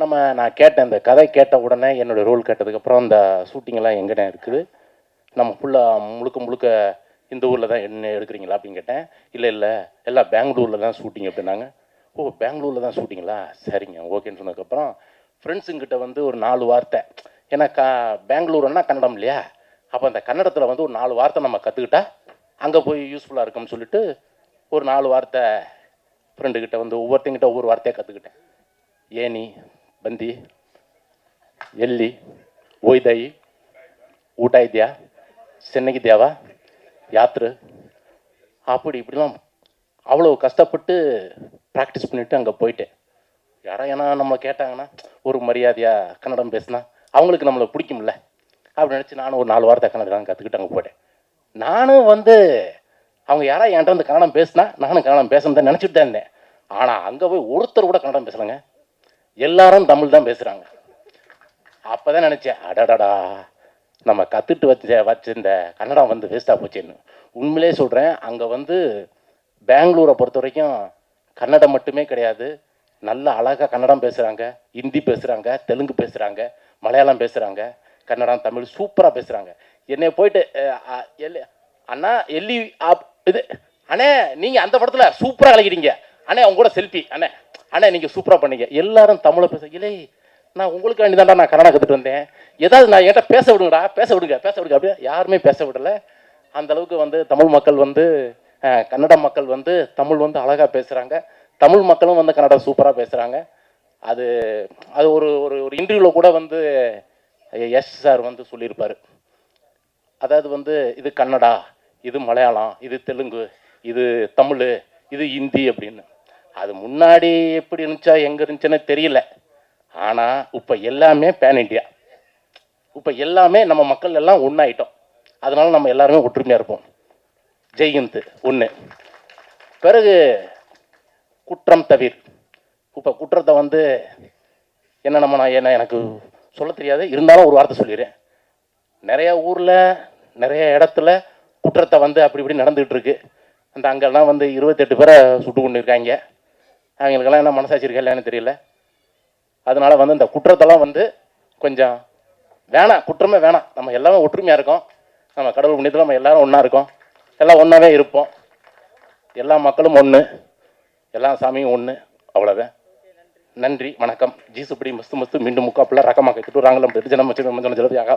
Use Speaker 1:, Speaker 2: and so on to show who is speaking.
Speaker 1: நம்ம நான் கேட்டேன் இந்த கதை கேட்ட உடனே என்னோடய ரோல் கேட்டதுக்கப்புறம் அந்த ஷூட்டிங்கெல்லாம் எங்கடா இருக்குது? நம்ம ஃபுல்லாக முழுக்க முழுக்க இந்த ஊரில் தான் என்ன எடுக்கிறீங்களா அப்படின்னு கேட்டேன். இல்லை இல்லை எல்லாம் பெங்களூரில் தான் ஷூட்டிங் அப்படின்னாங்க. ஓ பெங்களூரில் தான் ஷூட்டிங்களா சரிங்க ஓகேன்னு சொன்னதுக்கப்புறம் ஃப்ரெண்ட்ஸுங்கிட்ட வந்து ஒரு நாலு வார்த்தை. ஏன்னா க பெங்களூருன்னா கன்னடம் இல்லையா? அப்போ அந்த கன்னடத்தில் வந்து ஒரு நாலு வார்த்தை நம்ம கற்றுக்கிட்டா அங்கே போய் யூஸ்ஃபுல்லாக இருக்கும்னு சொல்லிட்டு ஒரு நாலு வார்த்தை ஃப்ரெண்டுக்கிட்ட வந்து ஒவ்வொருத்தங்கிட்ட ஒவ்வொரு வார்த்தையாக கற்றுக்கிட்டேன் ஏனி ಬಂದು? ಎಲ್ಲಿ? ಒಯ್ದಾಯಿ? ಊಟ ಇದೆಯಾ? ಚೆನ್ನಾಗಿದ್ಯಾವ யாத்திரை அப்படி இப்படிலாம் அவ்வளோ கஷ்டப்பட்டு ப்ராக்டிஸ் பண்ணிவிட்டு அங்கே போயிட்டேன் யாரா ஏன்னா நம்ம கேட்டாங்கன்னா ஒரு மரியாதையாக கன்னடம் பேசினா அவங்களுக்கு நம்மளை பிடிக்கும்ல அப்படி நினச்சி நானும் ஒரு நாலு வாரத்தை கன்னடம் கற்றுக்கிட்டு அங்கே போயிட்டேன் நானும் வந்து அவங்க யாரோ என்கிட்ட வந்து கன்னடம் பேசினா நானும் கன்னடம் பேசணும் தான் நினச்சிட்டு தான் இருந்தேன் ஆனால் அங்கே போய் ஒருத்தர் கூட கன்னடம் பேசலைங்க எல்லாரும் தமிழ் தான் பேசுகிறாங்க அப்போ தான் நினச்சேன் அடடடா நம்ம கற்றுட்டு வச்ச வச்சிருந்த கன்னடம் வந்து வேஸ்ட்டாக போச்சேன்னு. உண்மையிலே சொல்கிறேன் அங்கே வந்து பெங்களூரை பொறுத்த வரைக்கும் கன்னடம் மட்டுமே கிடையாது. நல்ல அழகாக கன்னடம் பேசுகிறாங்க ஹிந்தி பேசுகிறாங்க தெலுங்கு பேசுகிறாங்க மலையாளம் பேசுகிறாங்க கன்னடம் தமிழ் சூப்பராக பேசுகிறாங்க என்னை போயிட்டு எல்லி அண்ணா எல்லி ஆப் இது அண்ணே நீங்கள் அந்த படத்தில் சூப்பராக கலக்கிறீங்க அண்ணே அவங்க கூட செல்ஃபி அண்ணே. அண்ணா நீங்கள் சூப்பராக பண்ணீங்க. எல்லாரும் தமிழை பேச இல்லை நான் உங்களுக்கு வேண்டி நான் கன்னடா கற்றுட்டு வந்தேன். ஏதாவது நான் என்கிட்ட பேச விடுங்கடா பேச விடுங்க பேச விடுங்க. அப்படியே யாருமே பேச விடலை. அந்த அளவுக்கு வந்து தமிழ் மக்கள் வந்து கன்னட மக்கள் வந்து தமிழ் வந்து அழகாக பேசுகிறாங்க தமிழ் மக்களும் வந்து கன்னடம் சூப்பராக பேசுகிறாங்க அது அது ஒரு ஒரு ஒரு இன்டர்வியூவில் கூட வந்து எஸ் சார் வந்து சொல்லியிருப்பார். அதாவது வந்து இது கன்னடா இது மலையாளம் இது தெலுங்கு இது தமிழ் இது ஹிந்தி அப்படின்னு. அது முன்னாடி எப்படி இருந்துச்சா எங்கே இருந்துச்சுன்னு தெரியல. ஆனால் இப்போ எல்லாமே பேன் இண்டியா இப்போ எல்லாமே நம்ம மக்கள் எல்லாம் ஒன்றாயிட்டோம் அதனால நம்ம எல்லாருமே ஒற்றுமையாக இருப்போம். ஜெய்ஹிந்த் ஒன்று பிறகு குற்றம் தவிர். இப்போ குற்றத்தை வந்து என்ன நம்ம நான் என்ன எனக்கு சொல்ல தெரியாது. இருந்தாலும் ஒரு வார்த்தை சொல்லிடுறேன். நிறைய ஊரில் நிறைய இடத்துல குற்றத்தை வந்து அப்படி இப்படி நடந்துகிட்டு இருக்கு. அந்த அங்கெல்லாம் வந்து இருபத்தெட்டு பேரை சுட்டு கொண்டு இருக்காங்க அவங்களுக்கெல்லாம் என்ன மனசாட்சி இருக்கா இல்லையான்னு தெரியல. அதனால வந்து இந்த குற்றத்தெல்லாம் வந்து கொஞ்சம் வேணாம் குற்றமே வேணாம். நம்ம எல்லாமே ஒற்றுமையாக இருக்கோம். நம்ம கடவுள் புண்ணியத்தில் நம்ம எல்லாரும் ஒன்றா இருக்கோம். எல்லாம் ஒன்றாவே இருப்போம். எல்லா மக்களும் ஒன்று எல்லா சாமியும் ஒன்று அவ்வளோதான் நன்றி வணக்கம். ஜீசுப்படி மஸ்து மஸ்து. மீண்டும் முக்காப்பில் ரகமாக கட்டுறாங்களம் ஜனம் வச்சு ஜனம் ஜலதியாக.